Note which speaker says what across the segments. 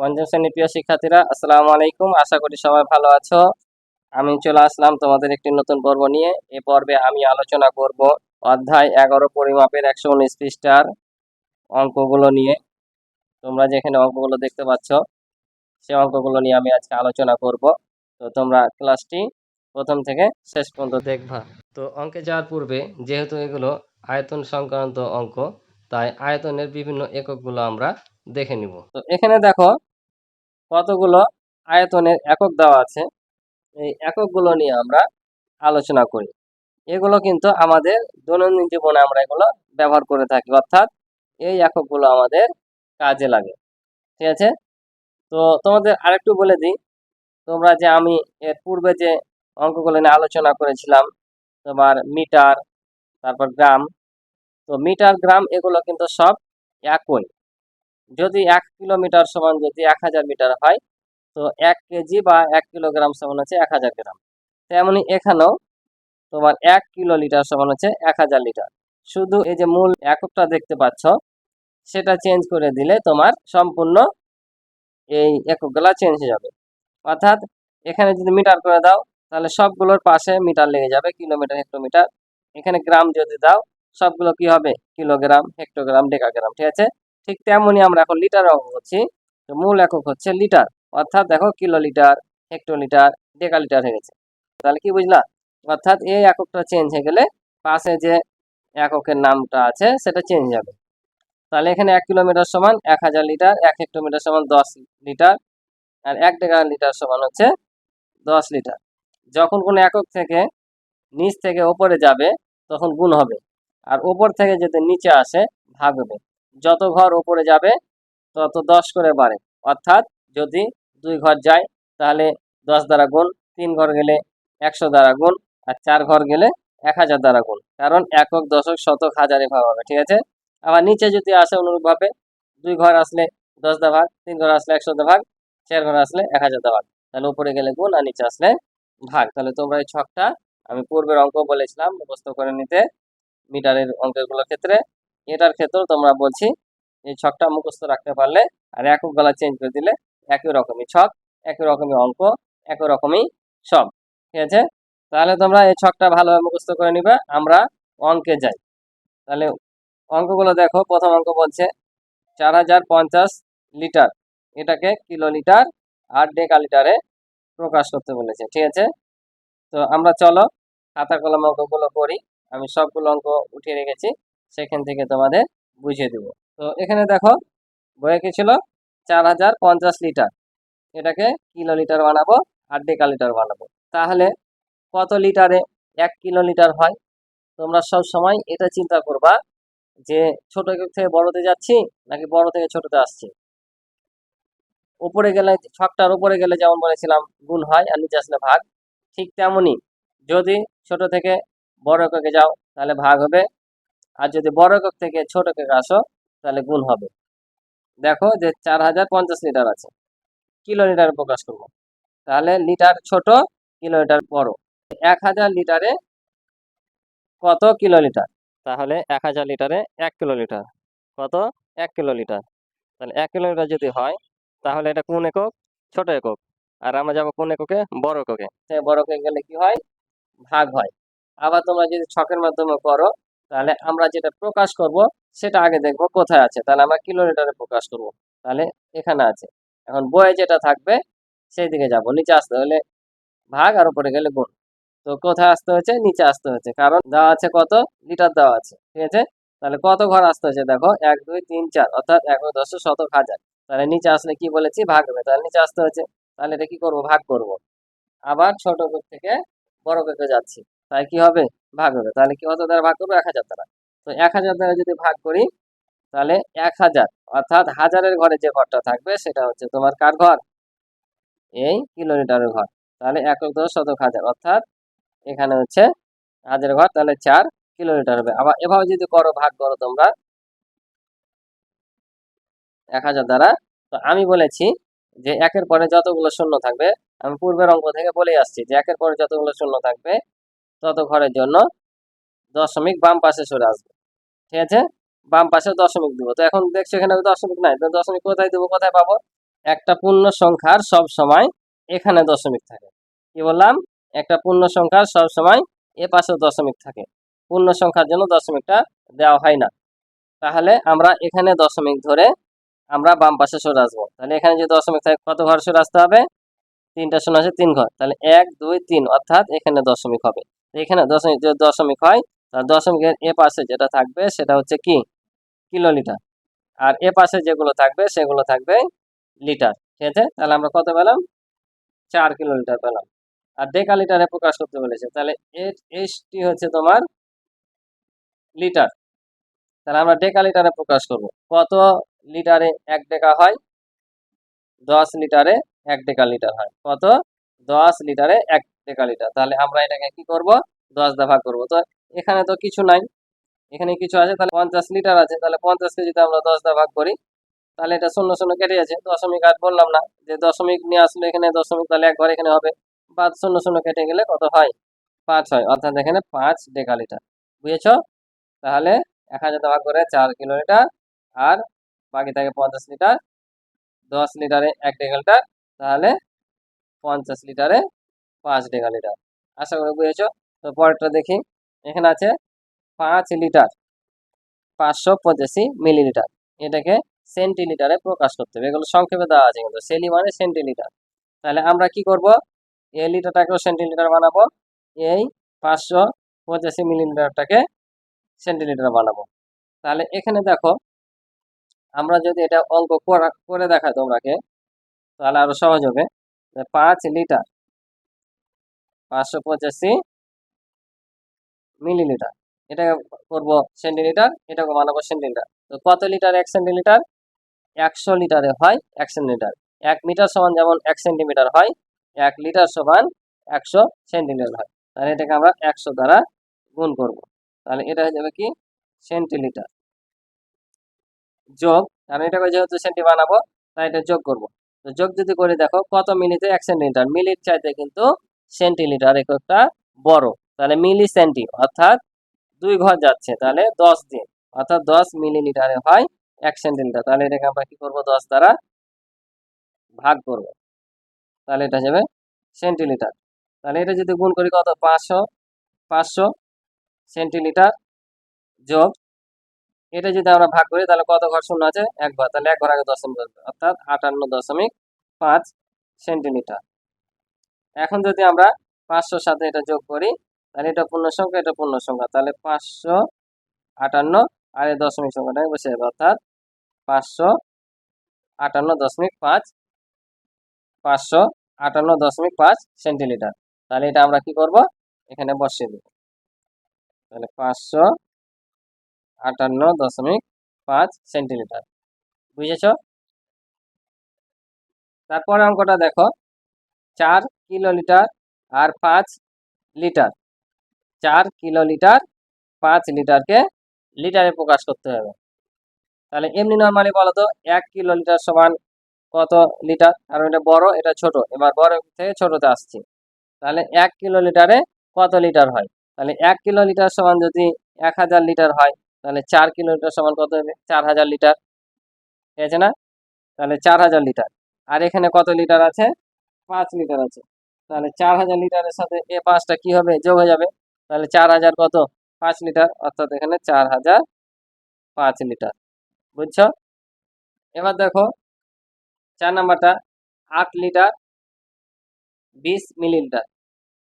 Speaker 1: পঞ্চম শ্রেণির প্রিয় শিক্ষার্থীরা, আসসালামু আলাইকুম। আশা করি সবাই ভালো আছো। আমি চলে আসলাম তোমাদের একটি নতুন পর্ব নিয়ে। এ পর্বে আমি আলোচনা করব অধ্যায় এগারো পরিমাপের একশো উনিশ পৃষ্ঠার অঙ্কগুলো নিয়ে। তোমরা যেখানে অঙ্কগুলো দেখতে পাচ্ছ, সে অঙ্কগুলো নিয়ে আমি আজকে আলোচনা করব। তো তোমরা ক্লাসটি প্রথম থেকে শেষ পর্যন্ত দেখবা। তো অঙ্কে যাওয়ার পূর্বে, যেহেতু এগুলো আয়তন সংক্রান্ত অঙ্ক, তাই আয়তনের বিভিন্ন এককগুলো আমরা দেখে নিব। তো এখানে দেখো কতগুলো আয়তনের একক দেওয়া আছে? এই এককগুলো নিয়ে আমরা আলোচনা করি। এগুলো কিন্তু আমাদের দৈনন্দিন জীবনে আমরা এগুলো ব্যবহার করে থাকি, অর্থাৎ এই এককগুলো আমাদের কাজে লাগে। ঠিক আছে? তো তোমাদের আরেকটু বলে দিই, তোমরা যে আমি এর পূর্বে যে অঙ্কগুলো নিয়ে আলোচনা করেছিলাম, তোমার মিটার, তারপর গ্রাম, তো মিটার, গ্রাম এগুলো কিন্তু সব একই। যদি এক কিলোমিটার সমান যদি এক হাজার মিটার হয়, তো এক কেজি বা এক কিলোগ্রাম সমান হচ্ছে এক হাজার গ্রাম। তেমনি এখানেও তোমার এক কিলো লিটার সমান হচ্ছে এক হাজার লিটার। শুধু এই যে মূল এককটা দেখতে পাচ্ছ, সেটা চেঞ্জ করে দিলে তোমার সম্পূর্ণ এই এককগুলা চেঞ্জ হয়ে যাবে। অর্থাৎ এখানে যদি মিটার করে দাও, তাহলে সবগুলোর পাশে মিটার লেগে যাবে, কিলোমিটার, হেক্টোমিটার। এখানে গ্রাম যদি দাও, সবগুলো কি হবে? কিলোগ্রাম, হেক্টোগ্রাম, ডেকাগ্রাম, ঠিক আছে? ঠিক তেমনই আমরা এখন লিটার অঙ্ক করছি। মূল একক হচ্ছে লিটার অর্থাৎ দেখো কিলো লিটার হেক্টোলিটার ডেকালিটার হয়ে গেছে। তাহলে কি বুঝলা? অর্থাৎ এই এককটা চেঞ্জ হয়ে গেলে পাশে যে এককের নামটা আছে, সেটা চেঞ্জ হবে। তাহলে এখানে এক কিলোমিটার সমান এক হাজার লিটার এক হেক্টোমিটার সমান দশ লিটার আর এক ডেকা লিটার সমান হচ্ছে দশ লিটার যখন কোনো একক থেকে নিচ থেকে ওপরে যাবে, তখন গুণ হবে। আর ওপর থেকে যদি নিচে আসে, ভাগ হবে। যত ঘর ওপরে যাবে, তত দশ করে বাড়ে। অর্থাৎ যদি দুই ঘর যায়, তাহলে দশ দ্বারা গুণ, তিন ঘর গেলে একশো দ্বারা গুণ, আর চার ঘর গেলে এক হাজার দ্বারা গুণ। কারণ একক, দশক, শতক হাজার এভাবে হবে, ঠিক আছে? আবার নিচে যদি আসে অনুরূপভাবে, দুই ঘর আসলে দশ দা ভাগ, তিন ঘর আসলে একশো দা ভাগ, চার ঘর আসলে এক হাজার দা ভাগ। তাহলে উপরে গেলে গুণ আর নিচে আসলে ভাগ। তাহলে তোমরা এই ছকটা আমি পূর্বের অঙ্ক বলেছিলাম, মুখস্থ করে নিতে, মিটারের অঙ্কগুলোর ক্ষেত্রে এটার ক্ষেত্রেও তোমরা বলছি এই ছকটা মুখস্থ রাখতে পারলে আর একক গলা চেঞ্জ করে দিলে একই রকমই ছক, একই রকমই অঙ্ক, একই রকমই সব ঠিক আছে? তাহলে তোমরা এই ছকটা ভালোভাবে মুখস্থ করে নিবে, আমরা অঙ্কে যাই। তাহলে অঙ্কগুলো দেখো, প্রথম অঙ্ক বলছে চার হাজার পঞ্চাশ লিটার, এটাকে কিলো লিটার আর ডেকা লিটারে প্রকাশ করতে বলেছে, ঠিক আছে? তো আমরা চলো খাতা কলম অঙ্কগুলো করি আমি সবগুলো অঙ্ক উঠিয়ে রেখেছি। সেখান থেকে তোমাদের বুঝিয়ে দেব। তো এখানে দেখো, বইয়ে কি ছিল? চার হাজার পঞ্চাশ লিটার। এটাকে কিলো লিটার বানাবো আর ডেকা লিটার বানাবো। তাহলে কত লিটারে এক কিলো লিটার হয়? তোমরা সব সময় এটা চিন্তা করবা যে ছোট থেকে বড়তে যাচ্ছি নাকি বড় থেকে ছোটতে আসছি। উপরে গেলে, ছকটার উপরে গেলে যেমন বলেছিলাম, গুণ হয় আর নিচে আসলে ভাগ। ঠিক তেমনই যদি ছোট থেকে বড় এককে যাও, তাহলে ভাগ হবে আর যদি বড় একক থেকে ছোট একক আসো, তাহলে গুণ হবে। দেখো যে চার হাজার পঞ্চাশ লিটার আছে। কিলো লিটারে প্রকাশ করব। তাহলে লিটার ছোট কিলো লিটার বড়। এক হাজার লিটারে কত কিলো লিটার তাহলে এক হাজার লিটারে এক কিলো লিটার কত? এক কিলো লিটার তাহলে এক কিলো লিটার যদি হয়, তাহলে এটা কোন একক? ছোট একক। আর আমরা যাব কোন এককে? বড় এককে। বড় একে গেলে কি হয়? ভাগ হয়। আবার তোমরা যদি ছকের মাধ্যমে করো তাহলে আমরা যেটা প্রকাশ করব, সেটা আগে দেখব কোথায় আছে। তাহলে আমরা কিলোমিটারে প্রকাশ করব। তাহলে এখানে আছে। এখন বইয়ে যেটা থাকবে সেই দিকে যাব। নিচে আসতে হলে ভাগ আর উপরে গেলে গুণ। তো কোথায় আসতে হয়েছে? নিচে আসতে হয়েছে। কারণ দেওয়া আছে কত? লিটার দেওয়া আছে। ঠিক আছে? তাহলে কত ঘর আসতে হয়েছে? দেখো, এক, দুই, তিন, চার। অর্থাৎ এক দশ, শতক হাজার। তাহলে নিচে আসলে কি বলেছি? ভাগ হবে। তাহলে নিচে আসতে হয়েছে। তাহলে এটা কি করব? ভাগ করব। আবার ছোট থেকে বড় কোকে যাচ্ছি। তাই কি হবে? ভাগ হবে। তাহলে কি কত দ্বারা ভাগ করব? এক হাজার দ্বারা। তো এক হাজার দ্বারা যদি ভাগ করি, তাহলে এক হাজার। অর্থাৎ হাজারের ঘরে যে ঘরটা থাকবে, সেটা হচ্ছে তোমার কার ঘর? এই কিলোমিটারের ঘর। তাহলে একক দশ শতক হাজার। অর্থাৎ এখানে হচ্ছে হাজার ঘর, তাহলে চার কিলোমিটার হবে। আবার এভাবে যদি করো, ভাগ করো তোমরা, এক হাজার দ্বারা। তো আমি বলেছি যে একের পরে যতগুলো শূন্য থাকবে, আমি পূর্বের অঙ্ক থেকে বলেই আসছি যে একের পরে যতগুলো শূন্য থাকবে তত ঘরের জন্য দশমিক বাম পাশে সরে আসবে। ঠিক আছে? বাম পাশে দশমিক দেবো। তো এখন দেখছ এখানে দশমিক নাই। তো দশমিক কোথায় দেবো? কোথায় পাবো? একটা পূর্ণ সংখ্যার সব সময় এখানে দশমিক থাকে। কি বললাম? একটা পূর্ণ সংখ্যার সব সময় এ পাশে দশমিক থাকে। পূর্ণ সংখ্যার জন্য দশমিকটা দেওয়া হয় না। তাহলে আমরা এখানে দশমিক ধরে আমরা বাম পাশে সরে আসব। তাহলে এখানে যদি দশমিক থাকে, কত ঘর সরে আসতে হবে? তিনটা শূন্য আছে, তিন ঘর। তাহলে এক, দুই, তিন অর্থাৎ এখানে দশমিক হবে। এখানে দশমিক যদি দশমিক হয় তাহলে দশমিকের এ পাশে যেটা থাকবে সেটা হচ্ছে কি? কিলোলিটার। আর এ পাশে যেগুলো থাকবে, সেগুলো থাকবে লিটার। ঠিক আছে? তাহলে আমরা কত পেলাম? চার কিলোমিটার পেলাম। আর ডেকা লিটারে প্রকাশ করতে বলেছে। তাহলে এসটি হচ্ছে তোমার লিটার। তাহলে আমরা ডেকা লিটারে প্রকাশ করব। কত লিটারে এক ডেকা হয়? দশ লিটারে এক ডেকা লিটার হয়। কত? দশ লিটারে এক ডেকা তাহলে আমরা এটাকে কি করব? দশ দা ভাগ করব। তো এখানে তো কিছু নাই। এখানে কিছু আছে, তাহলে পঞ্চাশ লিটার আছে। তাহলে পঞ্চাশ কেজিতে আমরা দশ দা ভাগ করি। তাহলে এটা শূন্য শূন্য কেটে যাচ্ছে। দশমিক আর বললাম না। যে দশমিক নিয়ে আসলে এখানে দশমিক, তাহলে এক ঘর এখানে হবে। পাঁচ শূন্য শূন্য কেটে গেলে কত হয়? পাঁচ হয়। অর্থাৎ এখানে পাঁচ ডেকা লিটার বুঝেছ? তাহলে এক হাজার ভাগ করে চার কিলো লিটার আর বাকি থাকে পঞ্চাশ লিটার। দশ লিটারে এক ডেকা লিটার তাহলে পঞ্চাশ লিটারে পাঁচ ডেকা লিটার আশা করি বুঝেছ? তো পরেরটা দেখি। এখানে আছে পাঁচ লিটার পাঁচশো পঁচাশি মিলিলিটার এটাকে সেন্টিলিটারে প্রকাশ করতে হবে। এগুলো সংক্ষেপে দেওয়া আছে কিন্তু। সেলি মানে সেন্টিলিটার তাহলে আমরা কি করব? এই লিটারটাকেও সেন্টিলিটার বানাবো। এই পাঁচশো পঁচাশি মিলিলিটারটাকে সেন্টিলিটার বানাবো। তাহলে এখানে দেখো, আমরা যদি এটা অঙ্ক করা- দেখাই তোমরাকে, তাহলে আরও সহজ হবে। পাঁচ লিটার পাঁচশো পঁচাশি মিলিলিটার। এটাকে করব সেন্টিলিটার এটাকে বানাবো সেন্টিলিটার তো কত লিটার এক সেন্টিলিটার একশো লিটারে হয় এক সেন্টিমিটার। এক মিটার সমান যেমন এক সেন্টিমিটার হয়, এক লিটার সমান একশো সেন্টিলিটার হয়। তাহলে এটাকে আমরা একশো দ্বারা গুণ করব। তাহলে এটা হয়ে যাবে কি? সেন্টিলিটার। যোগ কারণ এটাকে যেহেতু সেন্টি বানাবো, তাই এটা যোগ করব। তো যোগ যদি করে দেখো, কত মিলিতে এক সেন্টিমিটার? মিলির চাইতে কিন্তু সেন্টিলিটার এককটা বড়, তাহলে মিলি সেন্টি অর্থাৎ দুই ঘর যাচ্ছে, তাহলে দশ দিন, অর্থাৎ দশ মিলিলিটারে হয় এক সেন্টিমিটার তাহলে এটাকে আমরা কি করব, দশ দ্বারা ভাগ করব, তাহলে এটা যাবে সেন্টিলিটার, তাহলে এটা যদি গুণ করি কত, পাঁচশো পাঁচশো সেন্টিলিটার যোগ, এটা যদি আমরা ভাগ করি, তাহলে কত ঘর শূন্য আছে, এক ঘর, তাহলে এক ঘর আগে দশমিক অর্থাৎ আটান্ন দশমিক পাঁচ সেন্টিমিটার এখন যদি আমরা পাঁচশোর সাথে এটা যোগ করি, তাহলে এটা পূর্ণ সংখ্যা, এটা পূর্ণ সংখ্যা। তাহলে পাঁচশো আটান্ন আর এই দশমিক সংখ্যাটাকে বসে যাবে অর্থাৎ পাঁচশো আটান্ন দশমিক পাঁচ, পাঁচশো আটান্ন দশমিক পাঁচ সেন্টিলিটার তাহলে এটা আমরা কি করব? এখানে বসিয়ে দেব। তাহলে পাঁচশো আটান্ন দশমিক পাঁচ সেন্টিলিটার বুঝেছ? তারপরে অঙ্কটা দেখো। চার কিলোলিটার আর পাঁচ লিটার। চার কিলোলিটার, পাঁচ লিটারকে লিটারে প্রকাশ করতে হবে। তাহলে এমনি নর্মালি বলো তো এক কিলো লিটার সমান কত লিটার? কারণ এটা বড়, এটা ছোট। এবার বড় থেকে ছোটতে আসছে। তাহলে এক কিলো লিটারে কত লিটার হয়? তাহলে এক কিলো লিটার সমান যদি এক হাজার লিটার হয়, তাহলে চার কিলো লিটার সমান কত হবে? চার হাজার লিটার। ঠিক আছে না? তাহলে চার হাজার লিটার। আর এখানে কত লিটার আছে? পাঁচ লিটার আছে। তাহলে চার হাজার লিটারের সাথে এ পাঁচটা কি হবে? যোগ হয়ে যাবে। তাহলে চার হাজার কত? পাঁচ লিটার। অর্থাৎ এখানে চার হাজার পাঁচ লিটার। বুঝছ? এবার দেখো, চার নাম্বারটা আট লিটার বিশ মিলিলিটার।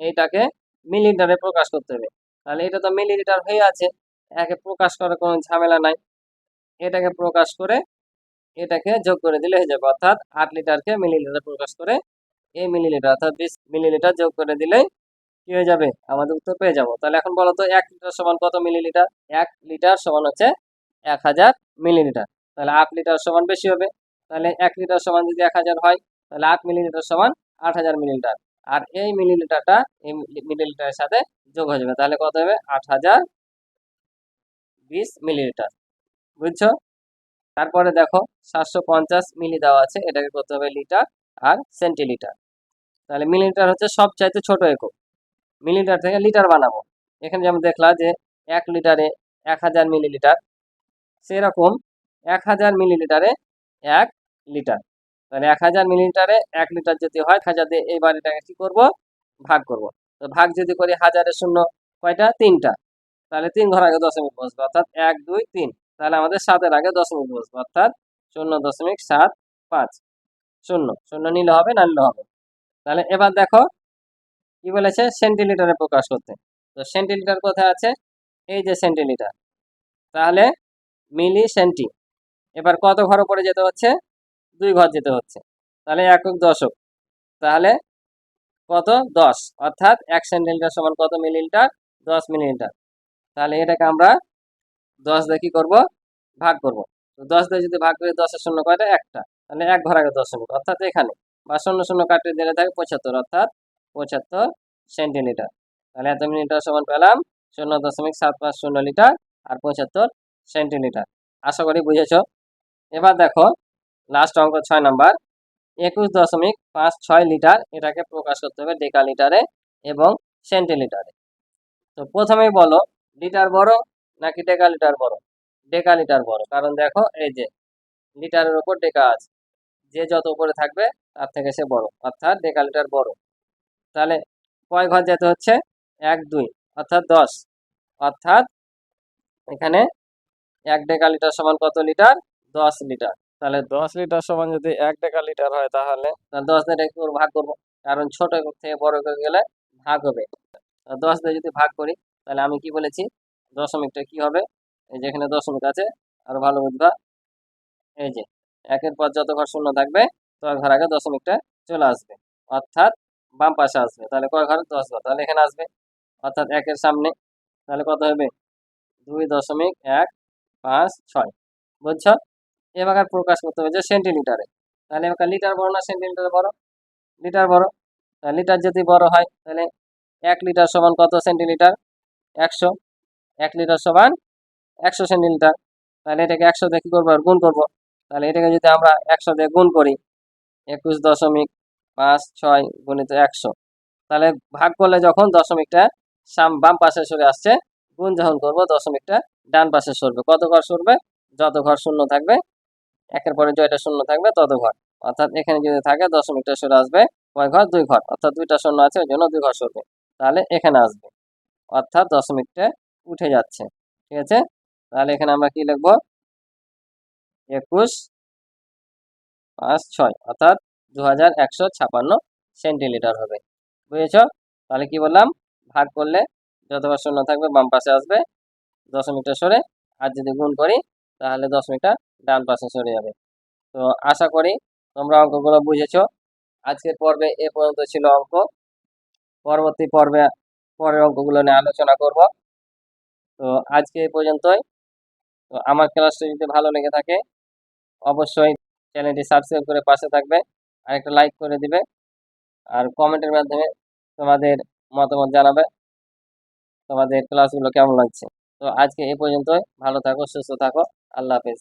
Speaker 1: এইটাকে মিলিলিটারে প্রকাশ করতে হবে। তাহলে এটা তো মিলিলিটার হয়ে আছে। একে প্রকাশ করার কোনো ঝামেলা নাই। এটাকে প্রকাশ করে এটাকে যোগ করে দিলে হয়ে যাবে। অর্থাৎ আট লিটারকে মিলিলিটারে প্রকাশ করে এই মিলিলিটার অর্থাৎ বিশ মিলিলিটার যোগ করে দিলেই কি হয়ে যাবে? আমাদের উত্তর পেয়ে যাব। তাহলে এখন বলো তো, এক লিটার সমান কত মিলিলিটার? এক লিটার সমান হচ্ছে এক হাজার মিলিলিটার। তাহলে আট লিটার সমান বেশি হবে। তাহলে এক লিটার সমান যদি এক হাজার হয়, তাহলে আট মিলিলিটার সমান আট হাজার মিলিলিটার। আর এই মিলিলিটারটা এই মিলিলিটারের সাথে যোগ হয়ে যাবে। তাহলে কত হবে? আট হাজার বিশ মিলিলিটার। বুঝছ? তারপরে দেখো, সাতশো পঞ্চাশ মিলি দেওয়া আছে। এটাকে করতে হবে লিটার আর সেন্টিলিটার। তাহলে মিলিলিটার হচ্ছে সবচাইতে ছোট একক। মিলিলিটার থেকে লিটার বানাবো। এখানে যেমন দেখলাম যে এক লিটারে এক হাজার মিলিলিটার, সেরকম এক হাজার মিলিলিটারে এক লিটার। তাহলে এক হাজার মিলিলিটারে এক লিটার যদি হয় হাজার দিয়ে এই বাড়িটাকে কি করব? ভাগ করব। তো ভাগ যদি করি হাজারের শূন্য কয়টা? তিনটা। তাহলে তিন ঘর আগে দশমিক বসবে, অর্থাৎ এক, দুই, তিন। তাহলে আমাদের সাতের আগে দশমিক বসবে, অর্থাৎ শূন্য দশমিক সাত পাঁচ। শূন্য। শূন্য নিলে হবে, না নিলে হবে? তাহলে এবার দেখো কি বলেছে? সেন্টিলিটারে প্রকাশ করতে। তো সেন্টিলিটার কোথায় আছে? এই যে সেন্টিলিটার তাহলে মিলি সেন্টি এবার কত ঘর উপরে যেতে হচ্ছে? দুই ঘর যেতে হচ্ছে। তাহলে একক দশক। তাহলে কত? দশ। অর্থাৎ এক সেন্টিলিটার সমান কত মিলিলিটার দশ মিলিলিটার তাহলে এটাকে আমরা দশ দিয়ে কি করব? ভাগ করব। তো দশ দিয়ে যদি ভাগ করি, দশের শূন্য কয়টা? একটা। তাহলে এক ঘর আগে দশমিক অর্থাৎ এখানে বা শূন্য শূন্য কাটিয়ে দিলে থাকে পঁচাত্তর, অর্থাৎ পঁচাত্তর সেন্টিলিটার তাহলে এত মিলিটার সমান পেলাম শূন্য দশমিক সাত পাঁচ শূন্য লিটার আর পঁচাত্তর সেন্টিলিটার আশা করি বুঝেছ? এবার দেখো লাস্ট অঙ্ক ছয় নাম্বার। একুশ দশমিক পাঁচ ছয় লিটার এটাকে প্রকাশ করতে হবে ডেকা লিটারে এবং সেন্টিলিটারে। তো প্রথমেই বলো, লিটার বড় নাকি ডেকা লিটার বড়? ডেকা লিটার বড়। কারণ দেখো, এই যে লিটারের উপর ডেকা আছে। যে যত উপরে থাকবে তার থেকে সে বড়। অর্থাৎ ডেকা লিটার বড়। তাহলে কয় ঘর যেতে হচ্ছে? এক, দুই, অর্থাৎ দশ। অর্থাৎ এখানে এক ডেকা লিটার সমান কত লিটার? দশ লিটার। তাহলে দশ লিটার সমান যদি এক ডেকা লিটার হয় তাহলে দশ দিয়ে ভাগ করব। কারণ ছোট থেকে বড় একক গেলে ভাগ হবে। দশ দিয়ে যদি ভাগ করি, তাহলে আমি কি বলেছি? দশমিকটা কি হবে? এই যে এখানে দশমিক আছে। আরও ভালো বুঝবা। এই যে, একের পর যত ঘর শূন্য থাকবে তত ঘর আগে দশমিকটা চলে আসবে। অর্থাৎ বাম পাশে আসবে। তাহলে কয় ঘর? দশ ঘর। তাহলে এখানে আসবে। অর্থাৎ একের সামনে। তাহলে কত হবে? দুই দশমিক এক পাঁচ ছয়। বুঝছ? এবার প্রকাশ করতে হবে যে সেন্টিলিটারে তাহলে এবার লিটার বড় না সেন্টিলিটার বড়? লিটার বড়। তাহলে লিটার যদি বড় হয়, তাহলে এক লিটার সমান কত সেন্টিলিটার একশো। এক লিটার সমান একশো সেন্টিলিটার তাহলে এটাকে একশো দিয়ে কী করব? আর গুণ করব। তাহলে এটাকে যদি আমরা একশো দিয়ে গুণ করি একুশ দশমিক পাঁচ ছয় গুণিত একশো। তাহলে ভাগ করলে যখন দশমিকটা সাম বাম পাশে সরে আসছে, গুণ যখন করব, দশমিকটা ডান পাশে সরবে। কত ঘর সরবে? যত ঘর শূন্য থাকবে, একের পরে জয়টা শূন্য থাকবে, তত ঘর। অর্থাৎ এখানে যদি থাকে, দশমিকটা সরে আসবে, কয় ঘর? দুই ঘর। অর্থাৎ দুইটা শূন্য আছে, ওই জন্য দুই ঘর সরবে। তাহলে এখানে আসবে। অর্থাৎ দশমিকটা উঠে যাচ্ছে। ঠিক আছে? তাহলে এখানে আমরা কি লিখব? একুশ পাঁচ ছয়, অর্থাৎ দু হাজার একশো ছাপান্ন সেন্টিলিটার হবে। বুঝেছ? তাহলে কি বললাম? ভাগ করলে যতবার শূন্য থাকবে, বাম পাশে আসবে দশমিকটা সরে আর যদি গুণ করি, তাহলে দশমিকটা ডান পাশে সরে যাবে। তো আশা করি তোমরা অঙ্কগুলো বুঝেছ। আজকের পর্বে এ পর্যন্ত ছিল অঙ্ক। পরবর্তী পর্বে, পরের অঙ্কগুলো নিয়ে আলোচনা করব। তো আজকে এই পর্যন্তই। তো আমার ক্লাসটা যদি ভালো লেগে থাকে, অবশ্যই চ্যানেলটি সাবস্ক্রাইব করে পাশে থাকবে আর একটা লাইক করে দিবে, আর কমেন্টের মাধ্যমে তোমাদের মতামত জানাবে, তোমাদের ক্লাসগুলো কেমন লাগছে। তো আজকে এই পর্যন্তই, ভালো থাকো, সুস্থ থাকো, আল্লাহ হাফেজ।